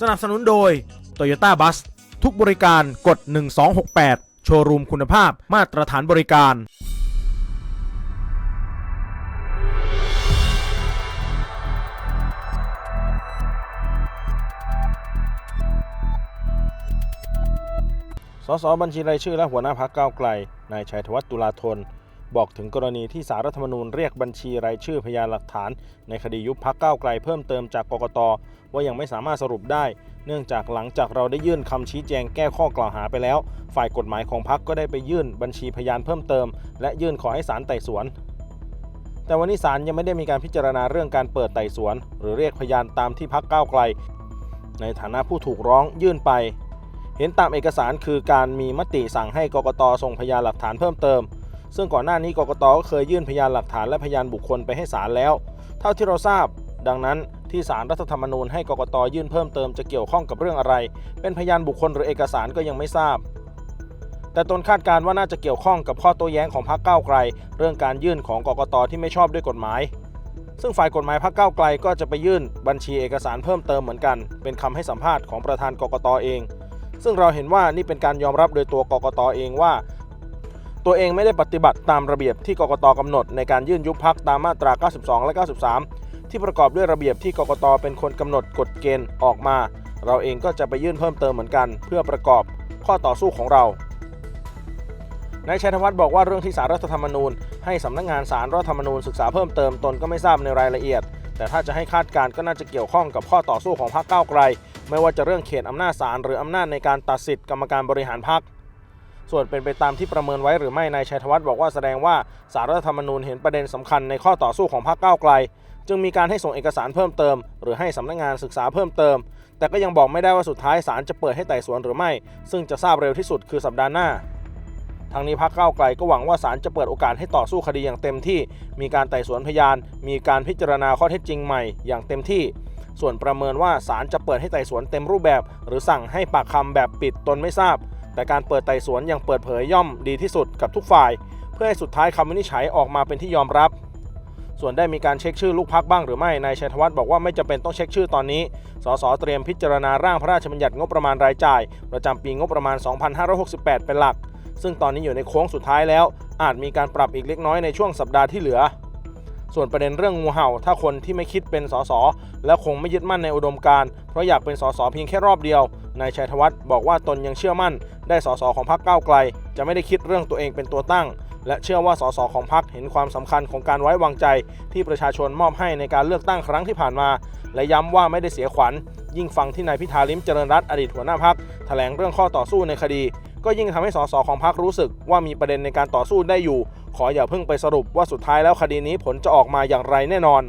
สนับสนุนโดย Toyota Bus ทุกบริการกด 1268 โชว์รูมคุณภาพมาตรฐานบริการ สสบัญชีรายชื่อและหัวหน้าพักก้าวไกล นายชัยธวัฒน์ตุลาธน บอกถึงกรณีที่สารรัฐธรรมนูญเรียกบัญชีรายชื่อพยานหลักฐาน ในคดียุบพักก้าวไกลเพิ่มเติมจากกกต ว่ายังไม่สามารถสรุปได้ เนื่องจากหลังจากเราได้ยื่นคำชี้แจงแก้ข้อกล่าวหาไปแล้ว ฝ่ายกฎหมายของพักก็ได้ไปยื่นบัญชีพยานเพิ่มเติม และยื่นขอให้ศาลไต่สวนแต่วันนี้ศาลยังไม่ได้มีการพิจารณาเรื่องการเปิดไต่สวน หรือเรียกพยานตามที่พักก้าวไกล ในฐานะผู้ถูกร้องยื่นไป เห็นตามเอกสารคือการมีมติสั่งให้กกตส่งพยานหลักฐานเพิ่มเติม ซึ่งก่อนหน้านี้กกตก็เคยยื่นพยานหลักฐานและพยานบุคคลไปให้ศาลแล้ว เท่าที่เราทราบ ดังนั้นที่ศาลรัฐธรรมนูญให้กกตยื่นเพิ่มเติมจะเกี่ยวข้องกับเรื่องอะไร เป็นพยานบุคคลหรือเอกสารก็ยังไม่ทราบ แต่ตนคาดการณ์ว่าน่าจะเกี่ยวข้องกับข้อโต้แย้งของพรรคก้าวไกล เรื่องการยื่นของกกตที่ไม่ชอบด้วยกฎหมาย ซึ่งฝ่ายกฎหมายพรรคก้าวไกลก็จะไปยื่นบัญชีเอกสารเพิ่มเติมเหมือนกัน เป็นคำให้สัมภาษณ์ของประธานกกตเอง ซึ่งเราเห็นว่านี่เป็นการยอมรับโดยตัวกกตเองว่า ตัวเองไม่ได้ปฏิบัติตามระเบียบที่กกตกำหนดในการยื่นยุบพักตามมาตรา 92 และ 93 ที่ประกอบด้วยระเบียบที่กกตเป็นคนกำหนดกฎเกณฑ์ออกมา เราเองก็จะไปยื่นเพิ่มเติมเหมือนกัน เพื่อประกอบข้อต่อสู้ของเรานายชัยธวัฒน์บอกว่าเรื่องที่สารรัฐธรรมนูญ ให้สำนักงานสารรัฐธรรมนูญศึกษาเพิ่มเติมตนก็ไม่ทราบในรายละเอียด แต่ถ้าจะให้คาดการณ์ก็น่าจะเกี่ยวข้องกับข้อต่อสู้ของพรรคก้าวไกล ไม่ว่าจะเรื่องเขตอำนาจศาลหรืออำนาจในการตัดสิทธิกรรมการบริหารพรรค ส่วนเป็นไปตามที่ประเมินไว้หรือไม่นายชัยธวัฒน์บอกว่าแสดงว่าสารรัฐธรรมนูญเห็นประเด็นสำคัญในข้อต่อสู้ของพรรคก้าวไกล จึงมีการให้ส่งเอกสารเพิ่มเติม หรือให้สำนักงานศึกษาเพิ่มเติม แต่ก็ยังบอกไม่ได้ว่าสุดท้ายศาลจะเปิดให้ไต่สวนหรือไม่ ซึ่งจะทราบเร็วที่สุดคือสัปดาห์หน้าทางนี้พรรคก้าวไกลก็หวังว่าศาลจะเปิดโอกาสให้ต่อสู้คดีอย่างเต็มที่ มีการไต่สวนพยาน มีการพิจารณาข้อเท็จจริงใหม่อย่างเต็มที่ ส่วนประเมินว่าศาลจะเปิดให้ไต่สวนเต็มรูปแบบ หรือสั่งให้ปากคำแบบปิดตนไม่ทราบ แต่การเปิดไต่สวนอย่างเปิดเผยย่อมดีที่สุดกับทุกฝ่าย เพื่อให้สุดท้ายคำวินิจฉัยออกมาเป็นที่ยอมรับ ส่วนได้มีการเช็คชื่อลูกพักบ้างหรือไม่นายชัยธวัฒน์บอกว่าไม่จำเป็นต้องเช็คชื่อตอนนี้ สสเตรียมพิจารณาร่างพระราชบัญญัติงบประมาณรายจ่าย ประจำปีงบประมาณ 2568 เป็นหลัก ซึ่งตอนนี้อยู่ในโค้งสุดท้ายแล้ว อาจมีการปรับอีกเล็กน้อยในช่วงสัปดาห์ที่เหลือส่วนประเด็นเรื่องงูเห่า ถ้าคนที่ไม่คิดเป็นสสและคงไม่ยึดมั่นในอุดมการ เพราะอยากเป็นสสเพียงแค่รอบเดียวนายชัยธวัฒน์บอกว่าตนยังเชื่อมั่น ได้สสของพรรคก้าวไกล จะไม่ได้คิดเรื่องตัวเองเป็นตัวตั้ง และเชื่อว่าสสของพรรคเห็นความสำคัญของการไว้วางใจ ที่ประชาชนมอบให้ในการเลือกตั้งครั้งที่ผ่านมา และย้ำว่าไม่ได้เสียขวัญ ยิ่งฟังที่นายพิธาลิ้มเจริญรัตน์อดีตหัวหน้าพักแถลงเรื่องข้อต่อสู้ในคดี ก็ยิ่งทำให้สสของพรรครู้สึกว่ามีประเด็นในการต่อสู้ได้อยู่ ขออย่าเพิ่งไปสรุปว่าสุดท้ายแล้วคดีนี้ผลจะออกมาอย่างไรแน่นอน